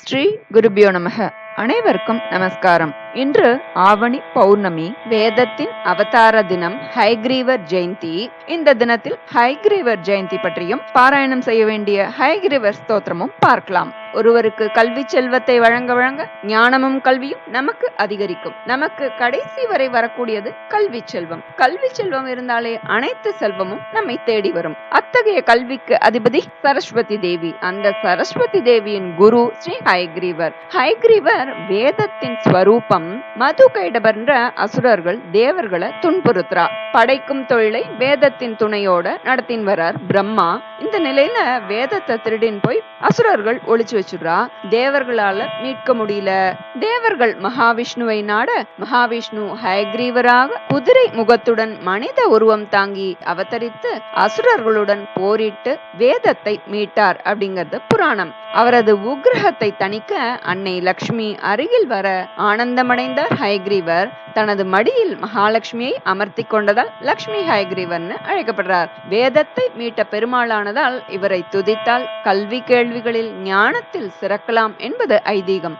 ஸ்ரீ குருபியோ நமக. அனைவருக்கும் நமஸ்காரம். இன்று ஆவணி பௌர்ணமி வேதத்தின் அவதார தினம் ஹைகிரீவர் ஜெயந்தி. இந்த தினத்தில் ஹைகிரீவர் ஜெயந்தி பற்றியும் பாராயணம் செய்ய வேண்டிய ஹைகிரீவர் ஸ்தோத்திரமும் பார்க்கலாம். ஒருவருக்கு கல்வி செல்வத்தை வழங்க வழங்க ஞானமும் கல்வியும் நமக்கு அதிகரிக்கும். நமக்கு கடைசி வரை வரக்கூடியது கல்வி செல்வம். கல்வி செல்வம் இருந்தாலே அனைத்து செல்வமும் நம்மை தேடி வரும். அத்தகைய கல்விக்கு அதிபதி சரஸ்வதி தேவி. அந்த சரஸ்வதி தேவியின் குரு ஸ்ரீ ஹைகிரீவர். ஹைகிரீவர் வேதத்தின் ஸ்வரூபம் மது கைடபர்ன்ற அசுரர்கள் தேவர்களை துன்புறுத்துறா. படைக்கும் தொழிலை வேதத்தின் துணையோட நடத்தின் வரார் பிரம்மா. இந்த நிலையில வேதத்தை திருடின் போய் அசுரர்கள் ஒழிச்சு வச்சுடுறா. தேவர்களால மீட்க முடியல. தேவர்கள் மகாவிஷ்ணுவை நாட மகாவிஷ்ணு ஹயக்ரீவராக குதிரை முகத்துடன் மனித உருவம் தாங்கி அவதரித்து அசுரர்களுடன் போரிட்டு வேதத்தை மீட்டார் அப்படிங்கறது புராணம். அவரது உக்ரகத்தை தணிக்க அன்னை லக்ஷ்மி அருகில் வர ஆனந்தமடைந்தார் ஹயக்ரீவர். தனது மடியில் மகாலட்சுமியை அமர்த்தி கொண்டதால் லக்ஷ்மி ஹயக்ரீவர்னு அழைக்கப்படுறார். வேதத்தை மீட்ட பெருமாளானதால் இவரை துதித்தால் கல்வி கேள்விகளில் ஞானத்தில் சிறக்கலாம் என்பது ஐதீகம்.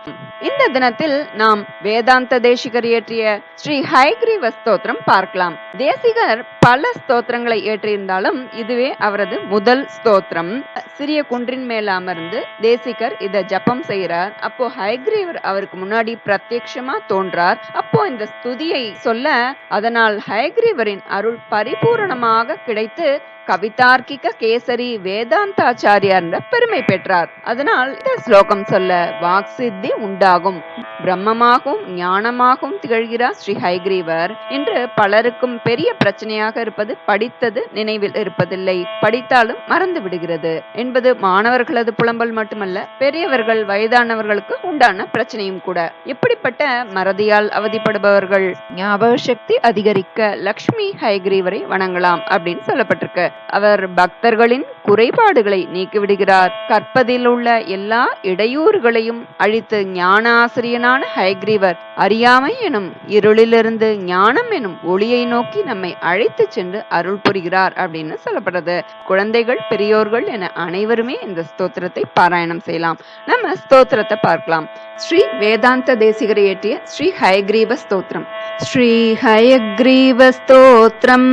இந்த தினத்தில் நாம் வேதாந்த தேசிகர் இயற்றிய ஸ்ரீ ஹைகிரீவ ஸ்தோத்திரம் பார்க்கலாம். தேசிகர் பல ஸ்தோத்திரங்களை ஏற்றியிருந்தாலும் இதுவே அவரது முதல் ஸ்தோத்திரம். சிறிய குன்றின் மேல அமர்ந்து தேசிகர் இத ஜபம் செய்கிறார். அப்போ ஹைகிரீவர் அவருக்கு முன்னாடி பிரத்யட்சமா தோன்றார். அப்போ இந்த ஸ்துதியை சொல்ல அதனால் ஹைகிரீவரின் அருள் பரிபூரணமாக கிடைத்து கவிதார்க்கிக கேசரி வேதாந்தாச்சாரியார் என்ற பெருமை பெற்றார். அதனால் இந்த ஸ்லோகம் சொல்ல வாக் சித்தி உண்டாகும். பிரம்மமாகவும் ஞானமாகவும் திகழ்கிறார் ஸ்ரீ ஹைகிரீவர். இன்று பலருக்கும் பெரிய பிரச்சனையாக இருப்பது படித்தது நினைவில் இருப்பதில்லை. படித்தாலும் மறந்து விடுகிறது. என்பது மாணவர்களது புலம்பல் மட்டுமல்ல பெரியவர்கள் வயதானவர்களுக்கு உண்டான பிரச்சனையும் கூட. இப்படிப்பட்ட மறதியால் அவதிப்படுபவர்கள்? ஞாபக சக்தி அதிகரிக்க லக்ஷ்மி ஹைகிரீவரை வணங்கலாம் அப்படின்னு சொல்லப்பட்டிருக்கு. அவர் பக்தர்களின் குறைபாடுகளை நீக்கிவிடுகிறார். கற்பதில் உள்ள எல்லா இடையூறுகளையும் அழித்து ஞான ஆசிரியனான ஹைக்ரீவர் அறியாமை எனும் இருளிலிருந்து ஞானம் எனும் ஒளியை நோக்கி நம்மை அழைத்து சென்று அருள் புரிகிறார் அப்படின்னு சொல்லப்படுறது குழந்தைகள் பெரியோர்கள் என அனைவருமே இந்த ஸ்தோத்திரத்தை பாராயணம் செய்யலாம். நம்ம ஸ்தோத்திரத்தை பார்க்கலாம். ஸ்ரீ வேதாந்த தேசிகரை இயற்றிய ஸ்ரீ ஹயக்ரீவ ஸ்தோத்திரம். ஸ்ரீ ஹயக்ரீவ ஸ்தோத்திரம்.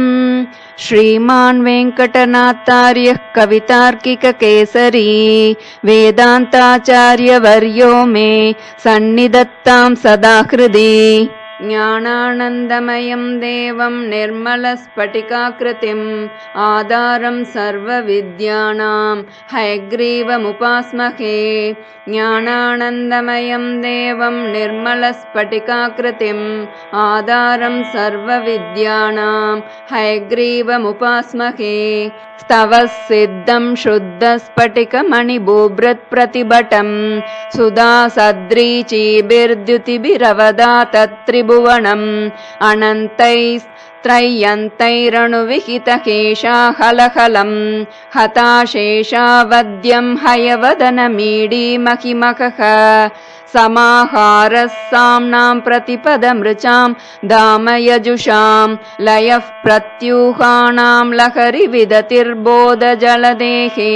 ஸ்ரீமான் வெங்க वेङ्कटनाथार्यः कवितार्किककेसरी वेदान्ताचार्यवर्यो मे सन्निधत्तां सदा हृदि ज्ञानानन्दमयं देवं निर्मलस्फटिकाकृतिम् आधारं सर्वविद्यानां हयग्रीवमुपास्महे। ज्ञानानन्दमयं देवं निर्मलस्फटिकाकृतिम् आधारं सर्वविद्यानां हयग्रीवमुपास्महे। स्तवः सिद्धं शुद्धस्फटिकमणिबुभृत्प्रतिभटं सुधा सद्रीचीभिर्द्युतिभिरवदा तत्त्रिभुवनम् अनन्तैस्त्रय्यन्तैरणुविहितकेशाहलहलं हताशेषावद्यं हयवदनमीडीमहिमखः समाहारः साम्नां प्रतिपदमृचां दामयजुषां लयः प्रत्यूहाणां लहरिविदतिर्बोधजलदेहे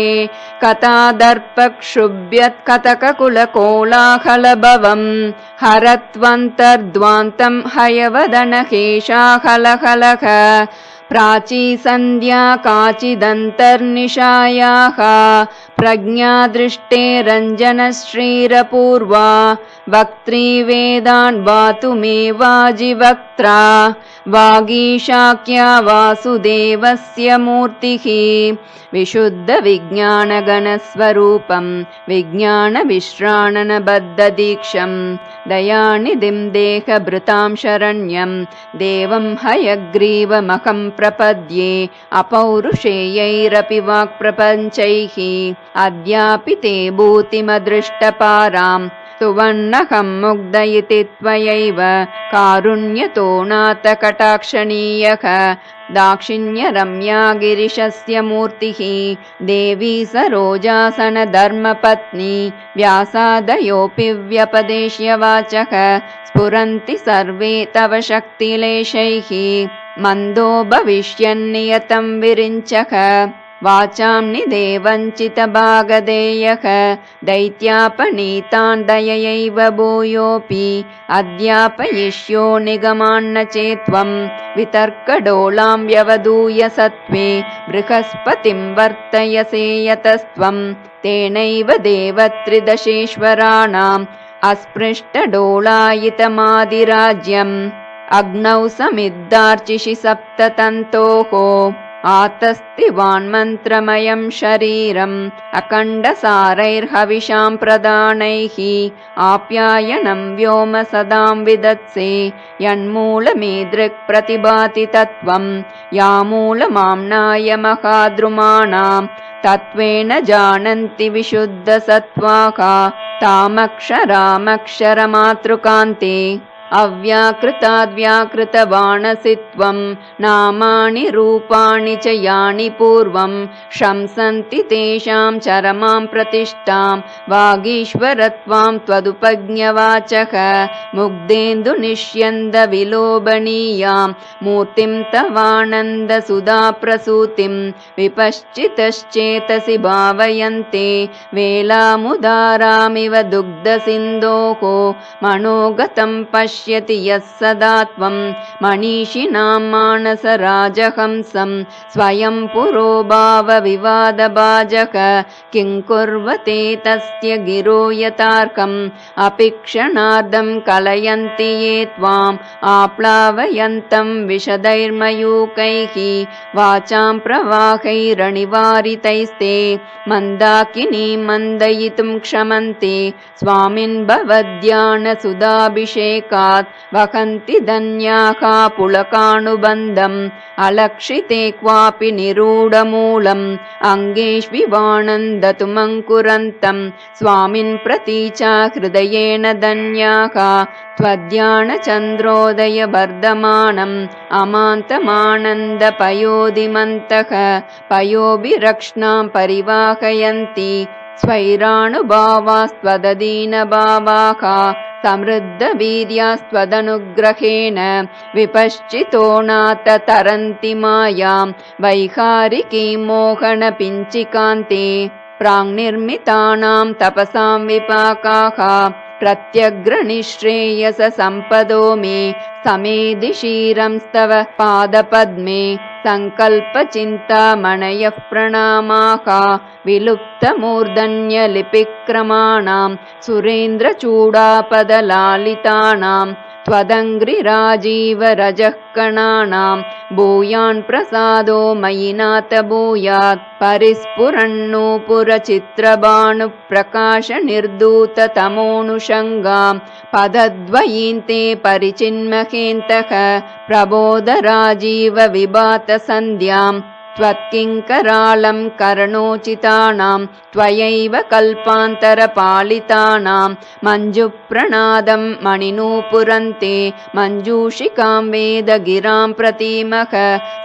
कथादर्पक्षुभ्यत् कथककुलकोलाहलभवम् हरत्वन्तर्द्वान्तं हयवदनकेशाहलहलः प्राची सन्ध्या काचिदन्तर्निशायाः प्रज्ञादृष्टे रञ्जनश्रीरपूर्वा वक्त्री वेदान् वातु मे वाजिवक्त्रा वागीशाक्या वासुदेवस्य मूर्तिः विशुद्धविज्ञानगणस्वरूपं विज्ञानविश्राणनबद्धदीक्षं दयानिधिं देहभृतां शरण्यं देवं हयग्रीवमहं प्रपद्ये अपौरुषेयैरपि वाक्प्रपञ्चैः अद्यापि ते भूतिमदृष्टपाराम् सुवर्णकं मुग्ध इति त्वयैव कारुण्यतो नाथकटाक्षणीयः दाक्षिण्यरम्या गिरिशस्य मूर्तिः देवी सरोजासनधर्मपत्नी व्यासादयोऽपि व्यपदेश्य वाचः स्फुरन्ति सर्वे तव शक्तिलेशैः मन्दो भविष्यन्नियतं विरिञ्चः वाचां निदेवञ्चितभागधेयः दैत्यापनीतान् दययैव भूयोऽपि अद्यापयिष्यो निगमान्न चेत्त्वं वितर्कडोलां व्यवधूय सत्त्वे बृहस्पतिं वर्तयसे यतस्त्वं तेनैव देवत्रिदशेश्वराणाम् अस्पृष्टडोलायितमादिराज्यम् अग्नौ समिद्धार्चिषि सप्ततन्तोः आतस्ति वान्मन्त्रमयं शरीरम् अखण्डसारैर्हविषां प्रदानैः आप्यायनं व्योम सदां विदत्से यन्मूलमीदृक् प्रतिभाति तत्त्वं यामूलमाम्नाय महाद्रुमाणां तत्त्वेन जानन्ति विशुद्धसत्त्वाः तामक्षरामक्षरमातृकान्ते अव्याकृताद्व्याकृतवाणसि त्वं नामानि रूपाणि च यानि पूर्वं शंसन्ति तेषां चरमां प्रतिष्ठां वागीश्वरत्वां त्वदुपज्ञवाचः मुग्धेन्दुनिष्यन्दविलोभनीयां मूर्तिं तवानन्दसुधाप्रसूतिं विपश्चितश्चेतसि भावयन्ते वेलामुदारामिव दुग्धसिन्धोः मनोगतं पश्य पश्यति यः सदा त्वं मनीषिणां मानसराजहंसं स्वयं पुरो भावविवादभाजक किं कुर्वते तस्य गिरो यतार्कम् अपि क्षणार्धं कलयन्ति ये त्वाम् आप्लावयन्तं विशदैर्मयूकैः वाचां प्रवाहैरनिवारितैस्ते मन्दाकिनी मन्दयितुं क्षमन्ते स्वामिन् भवद्यानसुधाभिषेका वहन्ति धन्याः पुलकानुबन्धम् अलक्षिते क्वापि निरूढमूलम्। अङ्गेष्विवाणन्दतुमङ्कुरन्तम् स्वामिन् प्रती च हृदयेन धन्याः। त्वद्यानचन्द्रोदयवर्धमानम्। अमान्तमानन्दपयोधिमन्तः। पयोभिरक्ष्णां परिवाहयन्ति। स्वैराणुभावास्त्वदीनभावाः समृद्धवीर्यास्त्वदनुग्रहेण विपश्चितो नाथ तरन्ति मायां। वैहारिकीं मोहनपिञ्चिकान्ते प्राङ्निर्मितानां तपसां विपाकाः प्रत्यग्रनिःश्रेयस सम्पदो मे समेधिशीरंस्तव पादपद्मे सङ्कल्पचिन्तामणयः प्रणामाः विलुप्तमूर्धन्यलिपिक्रमाणां सुरेन्द्रचूडापदलालितानां त्वदङ्घ्रिराजीवरजः कणानां भूयान् प्रसादो मयि नाथ भूयात् परिस्फुरन्नूपुरचित्रबाणुप्रकाशनिर्धूततमोऽनुषङ्गां पदद्वयीन्ते परिचिन्महेन्तः प्रबोधराजीवविभातसन्ध्याम् त्वत्किङ्करालं कर्णोचितानां त्वयैव कल्पान्तरपालितानां मञ्जुप्रणादं मणिनूपुरन्ते मञ्जूषिकां वेदगिरां प्रतीमः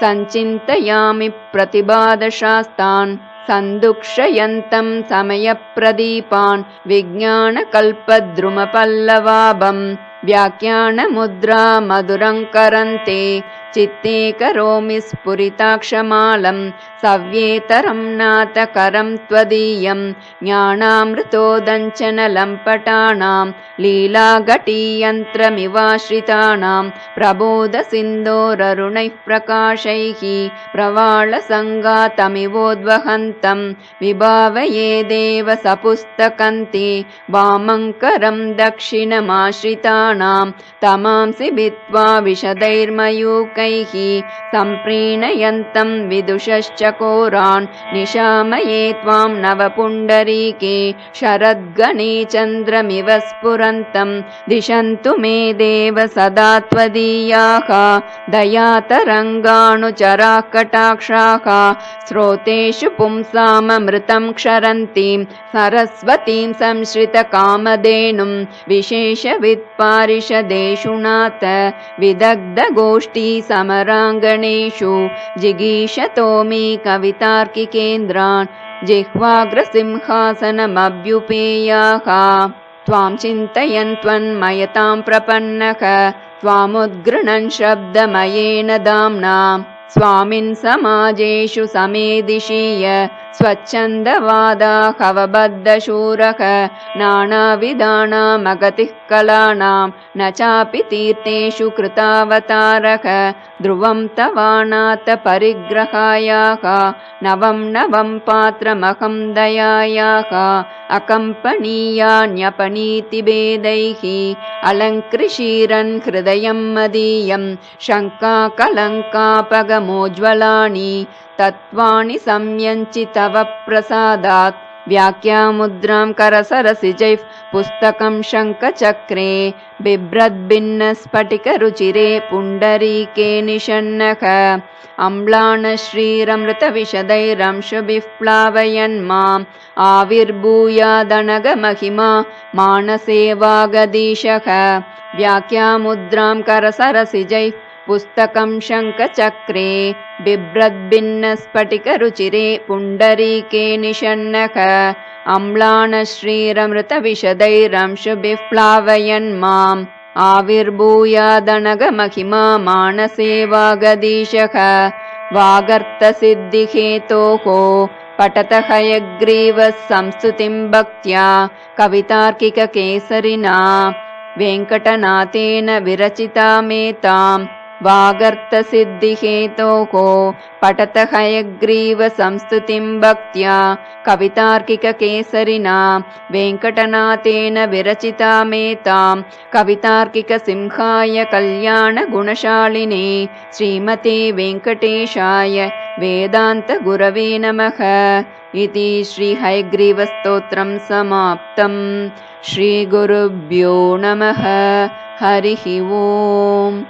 सञ्चिन्तयामि प्रतिबादशास्तान् सन्दुक्षयन्तं समयप्रदीपान् विज्ञानकल्पद्रुमपल्लवाभम् व्याख्यानमुद्रा मधुरङ्करन्ते चित्ते करोमि स्फुरिताक्षमालं सव्येतरं नाथकरं त्वदीयं ज्ञानामृतोदञ्चनलम्पटानां लीलाघटीयन्त्रमिवाश्रितानां प्रबोधसिन्धोररुणैः प्रकाशैः प्रवाळसङ्गातमिवोद्वहन्तं विभावये देव सपुस्तकन्ते वामङ्करं दक्षिणमाश्रितानां तमांसि भित्त्वा विशदैर्मयूकै सम्प्रीणयन्तं विदुषश्चकोरान् निशामये त्वां नवपुण्डरीके शरद्गणे चन्द्रमिव स्फुरन्तं दिशन्तु मे देव सदा त्वदीयाः दयातरङ्गाणुचराः कटाक्षाः स्रोतेषु पुंसाममृतं क्षरन्तीं सरस्वतीं संश्रितकामधेनुं विशेषवित्पारिषदेषु नाथ विदग्धगोष्ठी समराङ्गणेषु जिगीषतो मे कवितार्किकेन्द्रान् जिह्वाग्रसिंहासनमभ्युपेयाः। त्वां चिन्तयन् त्वन्मयतां प्रपन्नः त्वामुद्गृणन् शब्दमयेन दाम्ना। स्वामिन् समाजेषु समेदिशीय स्वच्छन्दवादाहवबद्धशूरः नानाविधानामगतिः कलानां न चापि तीर्थेषु कृतावतारः ध्रुवं तवानाथ परिग्रहायाः नवं नवं पात्रमहं दयायाः अकम्पनीयान्यपनीतिभेदैः अलङ्कृशीरन् हृदयं मदीयं शङ्काकलङ्कापगमोज्ज्वलानि तत्त्वाणि संयञ्चि तव प्रसादात्। व्याख्यामुद्रां करसरसिजैः पुस्तकं शङ्खचक्रे बिभ्रद्भिन्नस्फटिकरुचिरे पुण्डरीके निषण्णः अम्लानश्रीरमृतविशदैरंशुभिः प्लावयन् माम्। आविर्भूयादनगमहिमा मानसेवागदीशः। व्याख्यामुद्रां करसरसिजैः पुस्तकं शङ्खचक्रे बिभ्रद्भिन्नस्फटिकरुचिरे पुण्डरीके निषण्णः अम्लानश्रीरमृतविशदैरंशुभिः प्लावयन् माम् आविर्भूयादनगमहिमा मानसेवागदीशः वागर्तसिद्धिहेतोः पठत हयग्रीवः संस्तुतिं भक्त्या कवितार्किककेसरिना वेङ्कटनाथेन विरचितामेताम् वागर्तसिद्धिहेतोः पठत हयग्रीवसंस्तुतिं भक्त्या कवितार्किककेसरिना वेङ्कटनाथेन विरचितामेतां कवितार्किकसिंहाय कल्याणगुणशालिने श्रीमते वेङ्कटेशाय वेदान्तगुरवे नमः इति श्रीहयग्रीवस्तोत्रं समाप्तम् श्रीगुरुभ्यो नमः। हरिः ओम्